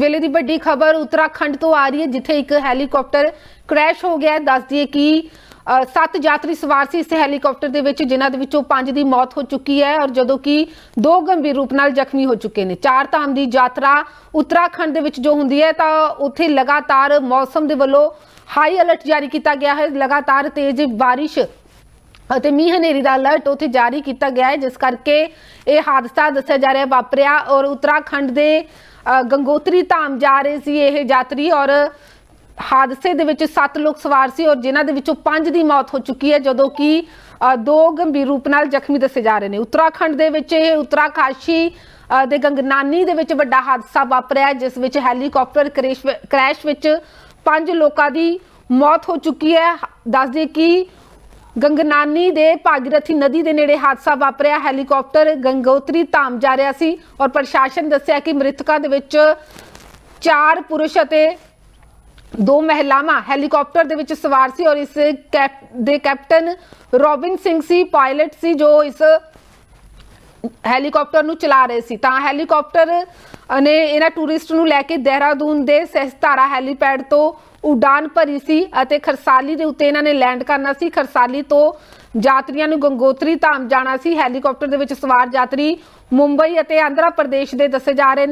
ਵੇਲੇ ਦੀ ਵੱਡੀ ਖਬਰ ਉੱਤਰਾਖੰਡ ਤੋਂ ਆ ਰਹੀ ਹੈ, ਜਿੱਥੇ ਇੱਕ ਹੈਲੀਕਾਪਟਰ ਕ੍ਰੈਸ਼ ਹੋ ਗਿਆ ਹੈ। ਦੱਸ ਦਈਏ ਕਿ ਸੱਤ ਯਾਤਰੀ ਸਵਾਰ ਸੀ ਇਸ ਹੈਲੀਕਾਪਟਰ ਦੇ ਵਿੱਚ, ਜਿਨ੍ਹਾਂ ਦੇ ਵਿੱਚੋਂ ਪੰਜ ਦੀ ਮੌਤ ਹੋ ਚੁੱਕੀ ਹੈ ਔਰ ਜਦੋਂ ਕਿ ਦੋ ਗੰਭੀਰ ਰੂਪ ਨਾਲ ਜ਼ਖਮੀ ਹੋ ਚੁੱਕੇ ਨੇ। ਚਾਰ ਧਾਮ ਦੀ ਯਾਤਰਾ ਉੱਤਰਾਖੰਡ ਦੇ ਵਿੱਚ ਜੋ ਹੁੰਦੀ ਹੈ, ਤਾਂ ਉੱਥੇ ਲਗਾਤਾਰ ਮੌਸਮ ਦੇ ਵੱਲੋਂ ਹਾਈ ਅਲਰਟ ਜਾਰੀ ਕੀਤਾ ਗਿਆ ਹੈ। ਲਗਾਤਾਰ ਤੇਜ਼ ਬਾਰਿਸ਼ ਅਤੇ ਮੀਂਹ ਹਨੇਰੀ ਦਾ ਅਲਰਟ ਉੱਥੇ ਜਾਰੀ ਕੀਤਾ ਗਿਆ ਹੈ ਜਿਸ ਕਰਕੇ ਇਹ ਹਾਦਸਾ ਦੱਸਿਆ ਜਾ ਰਿਹਾ ਵਾਪਰਿਆ ਔਰ ਉੱਤਰਾਖੰਡ ਦੇ ਗੰਗੋਤਰੀ ਧਾਮ ਜਾ ਰਹੇ ਸੀ ਇਹ ਯਾਤਰੀ ਔਰ ਹਾਦਸੇ ਦੇ ਵਿੱਚ 7 ਲੋਕ ਸਵਾਰ ਸੀ ਔਰ ਜਿਨ੍ਹਾਂ ਦੇ ਵਿੱਚੋਂ 5 ਦੀ ਮੌਤ ਹੋ ਚੁੱਕੀ ਹੈ ਜਦੋਂ ਕਿ ਦੋ ਗੰਭੀਰ ਰੂਪ ਨਾਲ ਜ਼ਖਮੀ ਦੱਸੇ ਜਾ ਰਹੇ ਨੇ। ਉੱਤਰਾਖੰਡ ਦੇ ਵਿੱਚ ਇਹ ਉੱਤਰਾਕਾਸ਼ੀ ਅ, ਦੇ ਗੰਗਨਾਨੀ ਦੇ ਵਿੱਚ ਵੱਡਾ ਹਾਦਸਾ ਵਾਪਰਿਆ ਜਿਸ ਵਿੱਚ ਹੈਲੀਕਾਪਟਰ ਕ੍ਰੈਸ਼ ਕ੍ਰੈਸ਼ ਵਿੱਚ ਪੰਜ ਲੋਕਾਂ ਦੀ ਮੌਤ ਹੋ ਚੁੱਕੀ ਹੈ। ਦੱਸ ਕਿ ਗੰਗਨਾਨੀ ਦੇ ਭਾਗੀਰਥੀ ਨਦੀ ਦੇ ਨੇੜੇ ਹਾਦਸਾ ਵਾਪਰਿਆ। ਹੈਲੀਕਾਪਟਰ ਗੰਗੋਤਰੀ ਧਾਮ ਜਾ ਰਿਹਾ ਸੀ ਔਰ ਪ੍ਰਸ਼ਾਸਨ ਦੱਸਿਆ ਕਿ ਮ੍ਰਿਤਕਾਂ ਦੇ ਵਿੱਚ ਚਾਰ ਪੁਰਸ਼ ਅਤੇ ਦੋ ਮਹਿਲਾਵਾਂ ਹੈਲੀਕਾਪਟਰ ਦੇ ਵਿੱਚ ਸਵਾਰ ਸੀ ਔਰ ਇਸ ਕੈਪ ਦੇ ਕੈਪਟਨ ਰੋਬਿਨ ਸਿੰਘ ਸੀ, ਪਾਇਲਟ ਸੀ ਜੋ ਇਸ ਹੈਲੀਕਾਪਟਰ ਨੂੰ ਚਲਾ ਰਹੇ ਸੀ। ਤਾਂ ਹੈਲੀਕਾਪਟਰ ਨੇ ਇਹਨਾਂ ਟੂਰਿਸਟ ਨੂੰ ਲੈ ਕੇ ਦੇਹਰਾਦੂਨ ਦੇ ਸਹਿਸਤਾਰਾ ਹੈਲੀਪੈਡ ਤੋਂ ਉਡਾਨ ਭਰੀ ਸੀ ਅਤੇ ਖਰਸਾਲੀ ਦੇ ਉੱਤੇ ਇਹਨਾਂ ਨੇ ਲੈਂਡ ਕਰਨਾ ਸੀ। ਖਰਸਾਲੀ ਤੋਂ ਯਾਤਰੀਆਂ ਨੂੰ ਗੰਗੋਤਰੀ ਧਾਮ ਜਾਣਾ ਸੀ। ਹੈਲੀਕਾਪਟਰ ਦੇ ਵਿੱਚ ਸਵਾਰ ਯਾਤਰੀ ਮੁੰਬਈ ਅਤੇ ਆਂਧਰਾ ਪ੍ਰਦੇਸ਼ ਦੇ ਦੱਸੇ ਜਾ ਰਹੇ ਨੇ।